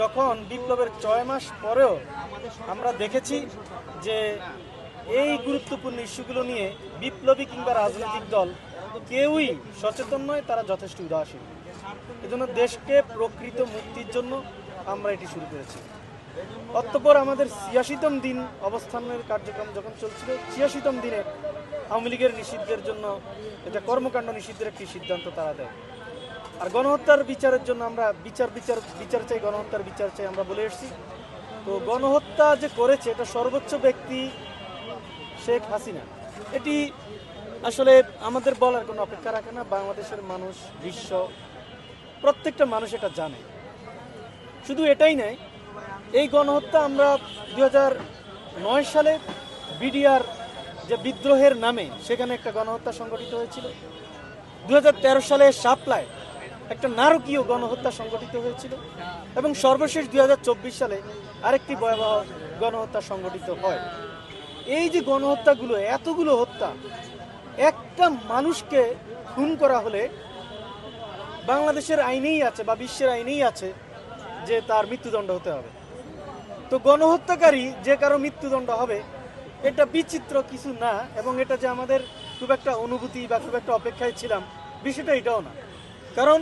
যখন বিপ্লবের ছয় মাস পরেও আমরা দেখেছি যে এই গুরুত্বপূর্ণ ইস্যুগুলো নিয়ে বিপ্লবী কিংবা রাজনৈতিক দল কেউই সচেতন নয়, তারা যথেষ্ট উদাসীন। এজন্য দেশকে প্রকৃত মুক্তির জন্য আমরা এটি শুরু করেছি। অতঃপর আমাদের ছিয়াশিতম দিন অবস্থানের কার্যক্রম যখন চলছিল, ছিয়াশিতম দিনে আওয়ামী লীগের নিষিদ্ধের জন্য এটা কর্মকাণ্ড নিষিদ্ধের একটি সিদ্ধান্ত তারা দেয়। আর গণহত্যার বিচারের জন্য আমরা বিচার বিচার বিচার চাই, গণহত্যার বিচার চাই আমরা বলে এসেছি। তো গণহত্যা যে করেছে, এটা সর্বোচ্চ ব্যক্তি শেখ হাসিনা। এটি আসলে আমাদের বলার কোনো অপেক্ষা রাখে না। বাংলাদেশের মানুষ, বিশ্ব, প্রত্যেকটা মানুষ এটা জানে। শুধু এটাই নয়, এই গণহত্যা আমরা দুই নয় সালে বিডিআর যে বিদ্রোহের নামে সেখানে একটা গণহত্যা সংগঠিত হয়েছিল। দু হাজার তেরো সালে শাপলায় একটা নারকীয় গণহত্যা সংগঠিত হয়েছিল এবং সর্বশেষ দু হাজার চব্বিশ সালে আরেকটি ভয়াবহ গণহত্যা সংগঠিত হয়। এই যে গণহত্যাগুলো, এতগুলো হত্যা, একটা মানুষকে খুন করা হলে বাংলাদেশের আইনেই আছে বা বিশ্বের আইনেই আছে যে তার মৃত্যুদণ্ড হতে হবে। তো গণহত্যাকারী যে কারও মৃত্যুদণ্ড হবে, এটা বিচিত্র কিছু না এবং এটা যে আমাদের খুব একটা অনুভূতি বা খুব একটা অপেক্ষায় ছিলাম, বিষয়টা এটাও না। কারণ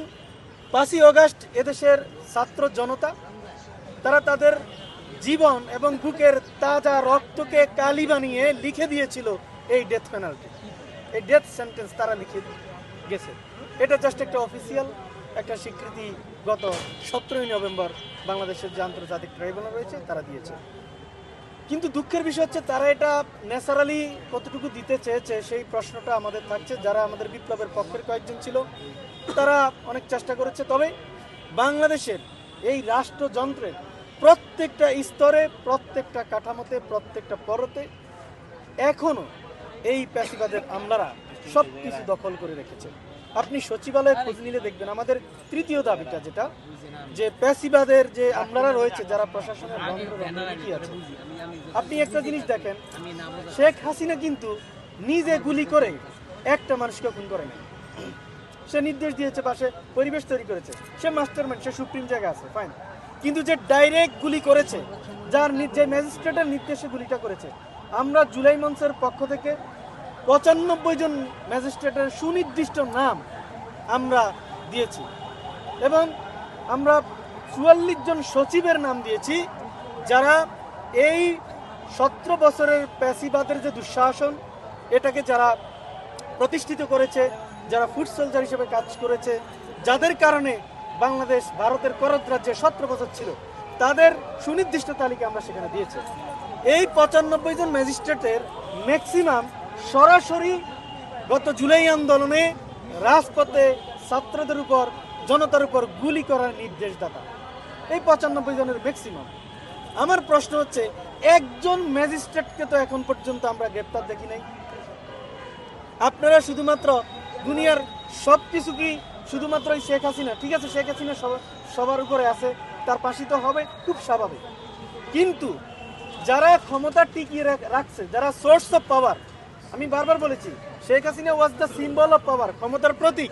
পাঁচই অগাস্ট এদেশের ছাত্র জনতা, তারা তাদের জীবন এবং বুকের তাজা রক্তকে কালি বানিয়ে লিখে দিয়েছিল এই ডেথ পেনাল্টি এই ডেথ সেন্টেন্স তারা লিখে গেছে। এটা জাস্ট একটা অফিসিয়াল একটা স্বীকৃতি গত সতেরোই নভেম্বর বাংলাদেশের যে আন্তর্জাতিক ট্রাইব্যুনাল রয়েছে, তারা দিয়েছে। কিন্তু দুঃখের বিষয় হচ্ছে, তারা এটা ন্যাচারালি কতটুকু দিতে চেয়েছে, সেই প্রশ্নটা আমাদের থাকছে। যারা আমাদের বিপ্লবের পক্ষের কয়েকজন ছিল তারা অনেক চেষ্টা করেছে, তবে বাংলাদেশের এই রাষ্ট্রযন্ত্রের প্রত্যেকটা স্তরে, প্রত্যেকটা কাঠামোতে, প্রত্যেকটা পরতে এখনও এই প্যাসিবাদের আমলারা সব কিছু দখল করে রেখেছে। আপনি সচিবালয়ে খোঁজ নিলে দেখবেন আমাদের তৃতীয় দাবিটা যেটা, যে প্যাসিবাদের যে আমলারা রয়েছে, যারা প্রশাসনের কি আছে। আপনি একটা জিনিস দেখেন, শেখ হাসিনা কিন্তু নিজে গুলি করে একটা মানুষকে খুন করে না সে নির্দেশ দিয়েছে সে পরিবেশ তৈরি করেছে। সে মাস্টারমাইন্ড সে সুপ্রিম জায়গায় আছে ফাইন কিন্তু যে ডাইরেক্ট গুলি করেছে, যার যে ম্যাজিস্ট্রেটের নির্দেশে গুলিটা করেছে, আমরা জুলাই মঞ্চের পক্ষ থেকে পঁচানব্বই জন ম্যাজিস্ট্রেটের সুনির্দিষ্ট নাম আমরা দিয়েছি। এবং আমরা চুয়াল্লিশ জন সচিবের নাম দিয়েছি, যারা এই সতেরো বছরের প্যাসিবাদের যে দুঃশাসন, এটাকে যারা প্রতিষ্ঠিত করেছে যারা ফুড সোলজার হিসেবে কাজ করেছে, যাদের কারণে বাংলাদেশ ভারতের করদ রাজ্যে সতেরো বছর ছিল, তাদের সুনির্দিষ্ট তালিকা আমরা সেখানে দিয়েছি। এই পঁচানব্বই জন ম্যাজিস্ট্রেটের ম্যাক্সিমাম সরাসরি গত জুলাই আন্দোলনে রাজপথে ছাত্রদের উপর, জনতার উপর গুলি করার নির্দেশদাতা। এই পঁচানব্বই জনের ম্যাক্সিমাম আমার প্রশ্ন হচ্ছে, একজন ম্যাজিস্ট্রেটকে তো এখন পর্যন্ত আমরা গ্রেপ্তার দেখি নাই। আপনারা শুধুমাত্র দুনিয়ার সব কিছু কি শুধুমাত্র এই শেখ হাসিনা? ঠিক আছে, শেখ হাসিনা সবার- উপরে আছে, তার পাশে তো হবে, খুব স্বাভাবিক। কিন্তু যারা ক্ষমতা টিকিয়ে রাখ- রাখছে, যারা সোর্স অফ পাওয়ার আমি বারবার বলেছি, Sheikh Hasina was the symbol of power ক্ষমতার প্রতীক।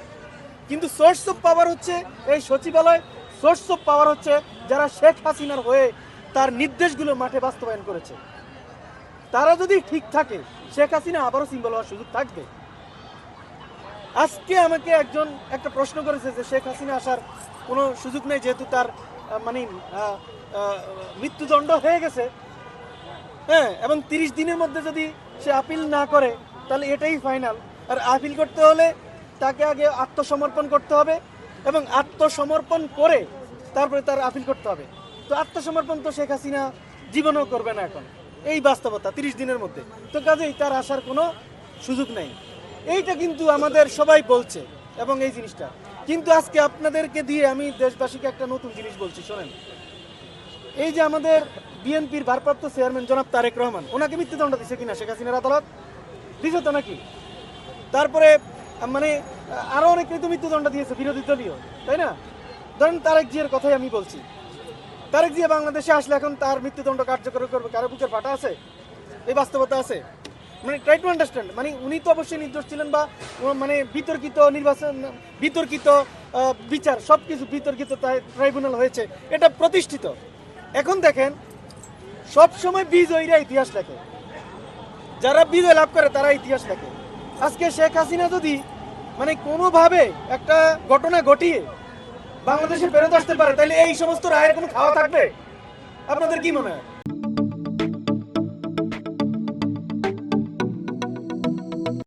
কিন্তু সোর্স অফ পাওয়ার হচ্ছে এই সচিবালয় সোর্স অফ পাওয়ার হচ্ছে যারা শেখ হাসিনার হয়ে তার নির্দেশগুলো মাঠে বাস্তবায়ন করেছে। তারা যদি ঠিক থাকে, শেখ হাসিনা আবারও সিম্বল হওয়ার সুযোগ থাকবে। আজকে আমাকে একজন, একটা প্রশ্ন করেছে যে শেখ হাসিনা আসার কোনো সুযোগ নেই যেহেতু তার মানে মৃত্যুদণ্ড হয়ে গেছে। হ্যাঁ এবং তিরিশ দিনের মধ্যে যদি সে আপিল না করে, তাহলে এটাই ফাইনাল। আর আপিল করতে হলে তাকে আগে আত্মসমর্পণ করতে হবে এবং আত্মসমর্পণ করে তারপরে তার আপিল করতে হবে। তো আত্মসমর্পণ তো শেখ হাসিনা জীবনও করবে না এখন। এই বাস্তবতা তিরিশ দিনের মধ্যে। তো কাজেই তার আসার কোনো সুযোগ নেই। এইটা কিন্তু আমাদের সবাই বলছে এবং এই জিনিসটা। কিন্তু আজকে আপনাদেরকে দিয়ে আমি দেশবাসীকে একটা নতুন জিনিস বলছি শোনেন। এই যে আমাদের বিএনপির ভারপ্রাপ্ত চেয়ারম্যান জনাব তারেক রহমান ওনাকে মৃত্যুদণ্ড দিছে কিনা শেখ হাসিনার আদালত? দিছে তো নাকি? তারপরে মানে আহ, আরও অনেক তো মৃত্যুদণ্ড দিয়েছে বিরোধী দলীয় তাই না? ধরেন তারেক জিয়ার কথাই আমি বলছি। তারেক জিয়া বাংলাদেশে আসলে এখন তার মৃত্যুদণ্ড কার্যকর করবে কারও বুকের ফাটা আছে? এই বাস্তবতা আছে? মানে ট্রাই টু আন্ডারস্ট্যান্ড মানে উনি তো অবশ্যই নির্দোষ ছিলেন বা মানে বিতর্কিত নির্বাচন, বিতর্কিত বিচার সব কিছু বিতর্কিত ট্রাইব্যুনাল হয়েছে। এটা প্রতিষ্ঠিত। এখন দেখেন সব সময় বিজয়ীরা ইতিহাস লেখে। যারা বিজয় লাভ করে, তারা ইতিহাস লেখে। আজকে শেখ হাসিনা যদি মানে কোনোভাবে একটা ঘটনা ঘটিয়ে বাংলাদেশে ফেরত আসতে পারে, তাহলে এই সমস্ত রায়ের কোনো খাওয়া থাকবে? আপনাদের কি মনে হয়?